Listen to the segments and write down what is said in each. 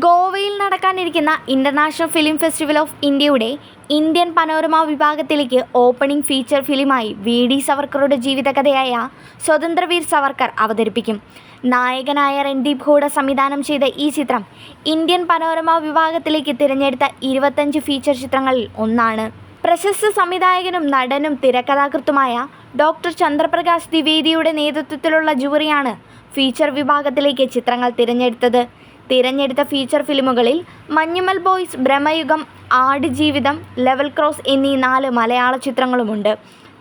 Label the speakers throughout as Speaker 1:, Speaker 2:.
Speaker 1: ഗോവയിൽ നടക്കാനിരിക്കുന്ന international film festival of ഇന്ത്യയുടെ ഇന്ത്യൻ പനോരമ വിഭാഗത്തിലേക്ക് ഓപ്പണിംഗ് ഫീച്ചർ ഫിലിമായി വി ഡി സവർക്കറുടെ ജീവിതകഥയായ സ്വതന്ത്രവീർ സവർക്കർ അവതരിപ്പിക്കും. നായകനായ രൺദീപ് ഹൂഡ സംവിധാനം ചെയ്ത ഈ ചിത്രം ഇന്ത്യൻ പനോരമ വിഭാഗത്തിലേക്ക് തിരഞ്ഞെടുത്ത ഇരുപത്തഞ്ച് ഫീച്ചർ ചിത്രങ്ങളിൽ ഒന്നാണ്. പ്രശസ്ത സംവിധായകനും നടനും തിരക്കഥാകൃത്തുമായ ഡോക്ടർ ചന്ദ്രപ്രകാശ് ദ്വിവേദിയുടെ നേതൃത്വത്തിലുള്ള ജൂറിയാണ് ഫീച്ചർ വിഭാഗത്തിലേക്ക് ചിത്രങ്ങൾ തിരഞ്ഞെടുത്തത്. തിരഞ്ഞെടുത്ത feature ഫിലിമുകളിൽ Manjummel boys Bramayugam Aadujeevitham level cross എന്നീ നാല് മലയാള ചിത്രങ്ങളുമുണ്ട്.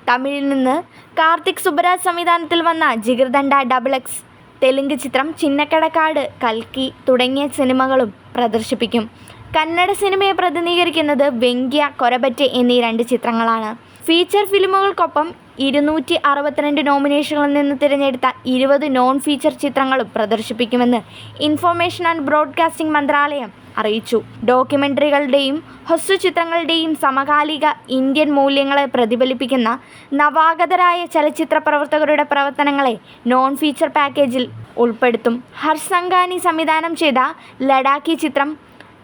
Speaker 1: തമിഴിൽ നിന്ന് കാർത്തിക് സുബരാജ് സംവിധാനത്തിൽ വന്ന ജിഗർദണ്ഡ ഡബിൾ എക്സ് തെലുങ്ക് ചിത്രം ചിന്നക്കടക്കാട് കൽക്കി തുടങ്ങിയ സിനിമകളും പ്രദർശിപ്പിക്കും. കന്നഡ സിനിമയെ പ്രതിനിധീകരിക്കുന്നത് വെങ്കിയ കൊരബറ്റ് എന്നീ രണ്ട് ചിത്രങ്ങളാണ്. ഫീച്ചർ ഫിലിമുകൾക്കൊപ്പം ഇരുന്നൂറ്റി അറുപത്തിരണ്ട് നോമിനേഷനുകളിൽ നിന്ന് തിരഞ്ഞെടുത്ത ഇരുപത് നോൺ ഫീച്ചർ ചിത്രങ്ങളും പ്രദർശിപ്പിക്കുമെന്ന് ഇൻഫർമേഷൻ ആൻഡ് ബ്രോഡ്കാസ്റ്റിംഗ് മന്ത്രാലയം അറിയിച്ചു. ഡോക്യുമെന്ററികളുടെയും ഹ്രസ്വചിത്രങ്ങളുടെയും സമകാലിക ഇന്ത്യൻ മൂല്യങ്ങളെ പ്രതിഫലിപ്പിക്കുന്ന നവാഗതരായ ചലച്ചിത്ര പ്രവർത്തകരുടെ പ്രവർത്തനങ്ങളെ നോൺ ഫീച്ചർ പാക്കേജിൽ ഉൾപ്പെടുത്തും. ഹർസംഗാനി സംവിധാനം ചെയ്ത ലഡാക്കി ചിത്രം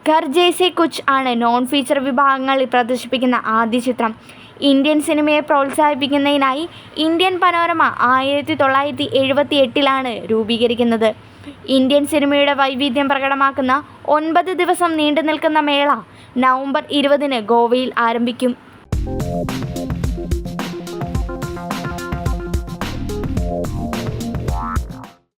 Speaker 1: ഘർ ജേസി കുച്ച് ആണ് നോൺ ഫീച്ചർ വിഭാഗങ്ങളിൽ പ്രദർശിപ്പിക്കുന്ന ആദ്യ ചിത്രം. ഇന്ത്യൻ സിനിമയെ പ്രോത്സാഹിപ്പിക്കുന്നതിനായി ഇന്ത്യൻ പനോരമ ആയിരത്തി തൊള്ളായിരത്തി എഴുപത്തി എട്ടിലാണ് രൂപീകരിക്കുന്നത്. ഇന്ത്യൻ സിനിമയുടെ വൈവിധ്യം പ്രകടമാക്കുന്ന ഒൻപത് ദിവസം നീണ്ടു നിൽക്കുന്ന മേള നവംബർ ഇരുപതിന് ഗോവയിൽ ആരംഭിക്കും.